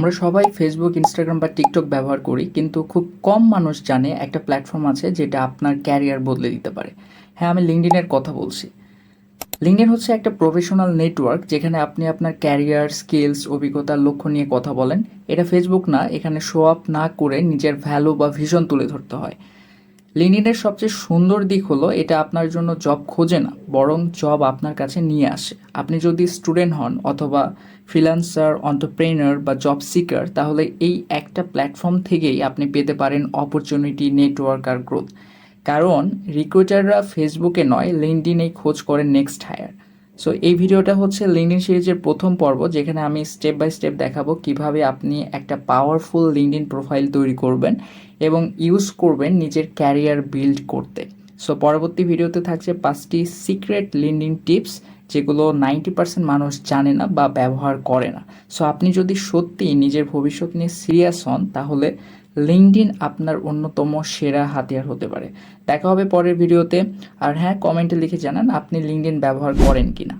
আমরা সবাই Facebook Instagram বা টিকটক ব্যবহার করি, কিন্তু খুব কম মানুষ জানে একটা প্ল্যাটফর্ম আছে যেটা আপনার ক্যারিয়ার বদলে দিতে পারে। হ্যাঁ আমি লিঙ্কডিনের কথা বলছি। লিঙ্কডিন হচ্ছে একটা প্রফেশনাল নেটওয়ার্ক যেখানে আপনি আপনার ক্যারিয়ার স্কিলস অভিজ্ঞতার লক্ষ্য নিয়ে কথা বলেন। এটা ফেসবুক না, এখানে শো আপ না করে নিজের ভ্যালু বা ভিশন তুলে ধরতে হয়। লিঙ্কডিনের সবচেয়ে সুন্দর দিক হলো এটা আপনার জন্য জব খোঁজে না, বরং জব আপনার কাছে নিয়ে আসে। আপনি যদি স্টুডেন্ট হন অথবা ফ্রিল্যান্সার অন্টারপ্রেনার বা জব সিকার তাহলে এই একটা প্ল্যাটফর্ম থেকেই আপনি পেতে পারেন অপরচুনিটি নেটওয়ার্ক আর গ্রোথ কারণ রিক্রুটাররা ফেসবুকে নয় লিঙ্কডিনেই খোঁজ করেন নেক্সট হায়ার সো এই ভিডিওটা হচ্ছে লিঙ্কডিন সিরিজের প্রথম পর্ব, যেখানে আমি স্টেপ বাই স্টেপ দেখাবো কীভাবে আপনি একটা পাওয়ারফুল লিঙ্কডিন প্রোফাইল তৈরি করবেন এবং ইউজ করবেন নিজের ক্যারিয়ার বিল্ড করতে। সো পরবর্তী ভিডিওতে থাকছে পাঁচটি সিক্রেট লিঙ্কডিন টিপস যেগুলো নাইনটি পার্সেন্ট মানুষ জানে না বা ব্যবহার করে না। সো আপনি যদি সত্যি নিজের ভবিষ্যৎ নিয়ে সিরিয়াস হন, তাহলে লিঙ্কডিন আপনার অন্যতম সেরা হাতিয়ার হতে পারে। দেখা হবে পরের ভিডিওতে। আর হ্যাঁ কমেন্টে লিখে জানান আপনি লিঙ্কডিন ব্যবহার করেন কিনা।